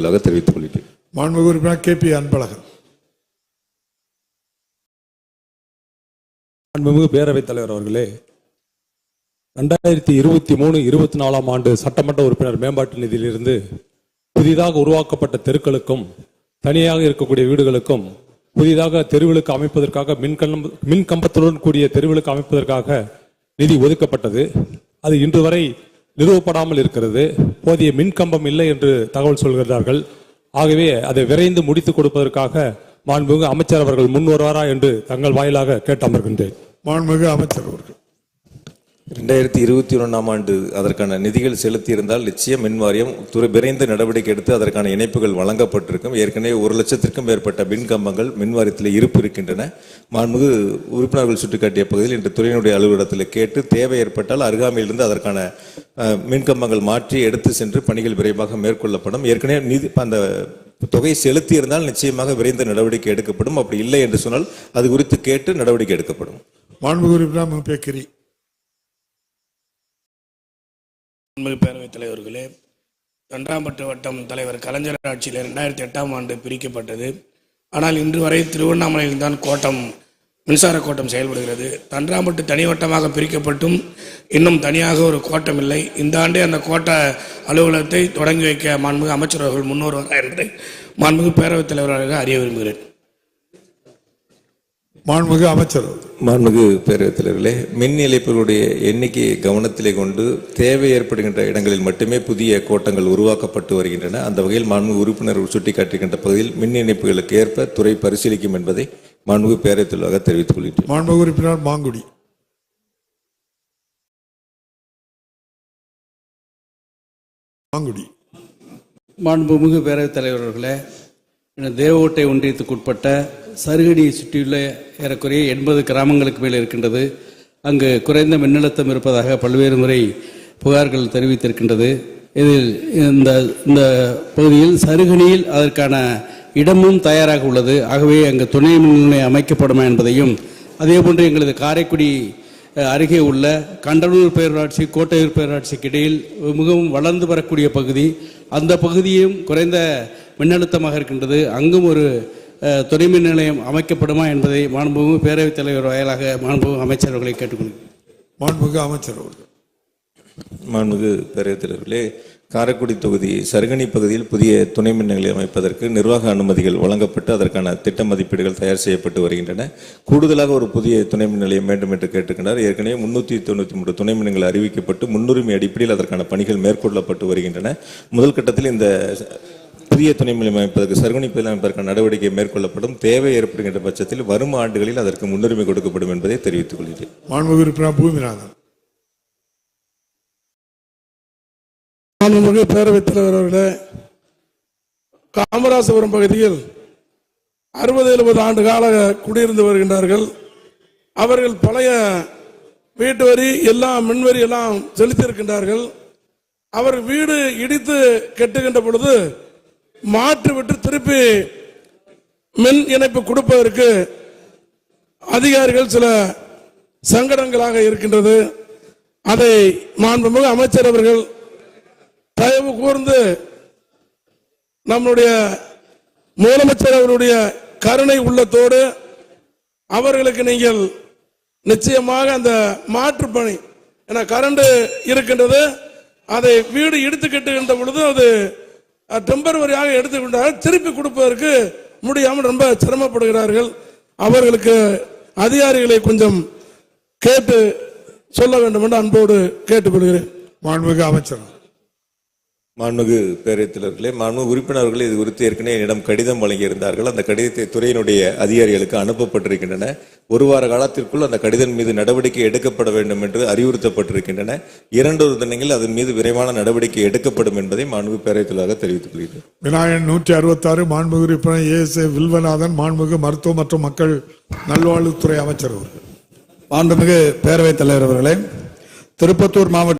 தெரிவித்துக் கொள்கிறேன். மாண்புமிகு உறுப்பினர் கே பி அன்பழகன். மாண்புமிகு பேரவைத் தலைவர் அவர்களே ரெண்டாயிரத்தி இருபத்தி மூணு இருபத்தி நாலாம் ஆண்டு சட்டமன்ற உறுப்பினர் மேம்பாட்டு நிதியிலிருந்து புதிதாக உருவாக்கப்பட்ட தெருக்களுக்கும் தனியாக இருக்கக்கூடிய வீடுகளுக்கும் புதிதாக தெருவிலுக்கு அமைப்பதற்காக மின்கலம் மின் கம்பத்துடன் கூடிய தெருவிலுக்கு அமைப்பதற்காக நிதி ஒதுக்கப்பட்டது. அது இன்று வரை நிறுவப்படாமல் இருக்கிறது. போதிய மின்கம்பம் இல்லை என்று தகவல் சொல்கிறார்கள். ஆகவே அதை விரைந்து முடித்துக் கொடுப்பதற்காக மாண்புமிகு அமைச்சர் அவர்கள் முன் வருவாரா என்று தங்கள் வாயிலாக கேட்டு அமர்கின்றேன். மாண்புமிகு அமைச்சர் அவர்கள். ரெண்டாயிரத்தி இருபத்தி ஒன்றாம் ஆண்டு அதற்கான நிதிகள் செலுத்தியிருந்தால் நிச்சயம் மின் வாரியம் துறை விரைந்து நடவடிக்கை எடுத்து அதற்கான இணைப்புகள் வழங்கப்பட்டிருக்கும். ஏற்கனவே ஒரு லட்சத்திற்கும் மேற்பட்ட மின் கம்பங்கள் மின் வாரியத்தில் இருப்பு இருக்கின்றன. மாண்புமிகு உறுப்பினர்கள் சுட்டிக்காட்டிய பகுதியில் இன்று துறையினுடைய அலுவலகத்தில் கேட்டு தேவை ஏற்பட்டால் அருகாமையிலிருந்து அதற்கான மின் கம்பங்கள் மாற்றி எடுத்து சென்று பணிகள் விரைவாக மேற்கொள்ளப்படும். ஏற்கனவே நிதி அந்த தொகை செலுத்தியிருந்தால் நிச்சயமாக விரைந்த நடவடிக்கை எடுக்கப்படும். அப்படி இல்லை என்று சொன்னால் அது குறித்து கேட்டு நடவடிக்கை எடுக்கப்படும். மாண்புமிகு உறுப்பினர் பேக்கரி அன்பு பேரவைத் தலைவர்களே தண்டாம்பட்டு வட்டம் தலைவர் கலைஞர் ஆட்சியில் ரெண்டாயிரத்தி எட்டாம் ஆண்டு பிரிக்கப்பட்டது. ஆனால் இன்று வரை திருவண்ணாமலையில் தான் கோட்டம் மின்சார கோட்டம் செயல்படுகிறது. தன்றாம்பட்டு தனி வட்டமாக பிரிக்கப்பட்டும் இன்னும் தனியாக ஒரு கோட்டம் இல்லை. இந்த ஆண்டே அந்த கோட்ட அலுவலகத்தை தொடங்கி வைக்க மாண்புமிகு அமைச்சர் அவர்கள் முன்னோர் வர என்று மாண்புமிகு பேரவைத் தலைவராக அறிய விரும்புகிறேன். மாண்புமிகு அமைச்சர். மாண்புமிகு பேரவைத் தலைவர்களே மின் இணைப்புகளுடைய எண்ணிக்கையை கவனத்திலே கொண்டு தேவை ஏற்படுகின்ற இடங்களில் மட்டுமே புதிய கோட்டங்கள் உருவாக்கப்பட்டு வருகின்றன. அந்த வகையில் மாண்புமிகு உறுப்பினர் சுட்டிக்காட்டுகின்ற பகுதியில் மின் இணைப்புகளுக்கு ஏற்ப துறை பரிசீலிக்கும் என்பதை மாண்புமிகு பேரவைத் தலைவராக தெரிவித்துக் கொள்கிறேன் மாண்புமிகு உறுப்பினர் மாங்குடி. மாங்குடி. மாண்புமிகு பேரவைத் தலைவர் அவர்களே இந்த தேவகோட்டை ஒன்றியத்துக்குட்பட்ட சருகடியை சுற்றியுள்ள ஏறக்குறைய எண்பது கிராமங்களுக்கு மேல் இருக்கின்றது. அங்கு குறைந்த மின்னழுத்தம் இருப்பதாக பல்வேறு முறை புகார்கள் தெரிவித்திருக்கின்றது. இதில் இந்த இந்த பகுதியில் சருகணியில் அதற்கான இடமும் தயாராக உள்ளது. ஆகவே அங்கு துணை மின் நிலையம் அமைக்கப்படுமா என்பதையும் அதேபோன்று எங்களது காரைக்குடி அருகே உள்ள கண்டலூர் பேரூராட்சி கோட்டையூர் பேரூராட்சிக்கு இடையில் மிகவும் வளர்ந்து வரக்கூடிய பகுதி. அந்த பகுதியும் குறைந்த மின்னழுத்தமாக இருக்கின்றது. அங்கும் ஒரு அஹ், துணை மின் நிலையம் அமைக்கப்படுமா என்பதை மாண்புமிகு பேரவைத் தலைவர் வாயிலாக மாண்புமிகு அமைச்சர் அவர்களை கேட்டுக்கொள்கிறேன். மாண்புமிகு அமைச்சர் அவர்கள். மாண்புமிகு பேரவைத் தலைவர்களே காரைக்குடி தொகுதி சருகணி பகுதியில் புதிய துணை மின் நிலையம் அமைப்பதற்கு நிர்வாக அனுமதிகள் வழங்கப்பட்டு அதற்கான திட்ட மதிப்பீடுகள் தயார் செய்யப்பட்டு வருகின்றன. கூடுதலாக ஒரு புதிய துணை மின் நிலையம் வேண்டும் என்று கேட்டுக்கின்றார் ஏற்கனவே முன்னூற்றி தொண்ணூற்றி மூன்று துணை மின்கள் அறிவிக்கப்பட்டு முன்னுரிமை அடிப்படையில் அதற்கான பணிகள் மேற்கொள்ளப்பட்டு வருகின்றன. முதல் கட்டத்தில் இந்த புதிய துணை மின் நிலையம் அமைப்பதற்கு சருகணி பகுதியில் அமைப்பதற்கான நடவடிக்கை மேற்கொள்ளப்படும் தேவை ஏற்படுகின்ற பட்சத்தில் வரும் ஆண்டுகளில் அதற்கு முன்னுரிமை கொடுக்கப்படும் என்பதை தெரிவித்துக் கொள்கிறேன். மாண்புமிகு உறுப்பினர் பூமிநாதன். மாண்புமிகு பேரவைத் தலைவர் அவர்களே காமராசபுரம் பகுதியில் அறுபது எழுபது ஆண்டு கால குடியிருந்து வருகின்றார்கள். அவர்கள் பழைய வீட்டு வரி எல்லாம் மின்வரி எல்லாம் செலுத்தியிருக்கின்றார்கள். அவர் வீடு இடித்து கெட்டுகின்ற பொழுது மாற்று விட்டு திருப்பி மின் இணைப்பு கொடுப்பதற்கு அதிகாரிகள் சில சங்கடங்களாக இருக்கின்றது. அதை மாண்புமிகு அமைச்சர் அவர்கள் தயவு கூர்ந்து நம்முடைய முதலமைச்சர் அவருடைய கருணை உள்ளத்தோடு அவர்களுக்கு நீங்கள் நிச்சயமாக அந்த மாற்று பணி ஏன்னா கரண்ட் இருக்கின்றது அதை வீடு இடித்துக்கிட்டு கட்டுகின்ற பொழுது அது டெம்பரவரியாக எடுத்துக்கொண்டால் திருப்பி கொடுப்பதற்கு முடியாமல் ரொம்ப சிரமப்படுகிறார்கள். அவர்களுக்கு அதிகாரிகளை கொஞ்சம் கேட்டு சொல்ல வேண்டும் என்று அன்போடு கேட்டுக்கொள்கிறேன். மாண்புமிகு அமைச்சர். மாண்புமிகு பேரவைத் தலைவர்களே மாண்புமிகு உறுப்பினர்கள் இது குறித்து ஏற்கனவே என்னிடம் கடிதம் வழங்கியிருந்தார்கள். அந்த கடிதத்தை துறையினுடைய அதிகாரிகளுக்கு அனுப்பப்பட்டிருக்கின்றன. ஒரு வார காலத்திற்குள் அந்த கடிதம் மீது நடவடிக்கை எடுக்கப்பட வேண்டும் என்று அறிவுறுத்தப்பட்டிருக்கின்றன. இரண்டொரு தினங்களில் அதன் மீது விரைவான நடவடிக்கை எடுக்கப்படும் என்பதை மாண்புமிகு பேரவைத் தலைவராக தெரிவித்துக் கொள்கிறேன் விநாயகன் நூற்றி அறுபத்தாறு மாண்புமிகு உறுப்பினர் ஏ எஸ் வில்வநாதன் மாண்புமிகு மருத்துவ மற்றும் மக்கள் நல்வாழ்வுத்துறை அமைச்சர் அவர்கள். மாண்புமிகு பேரவைத் தலைவர் அவர்களே திருப்பத்தூர் மாவட்ட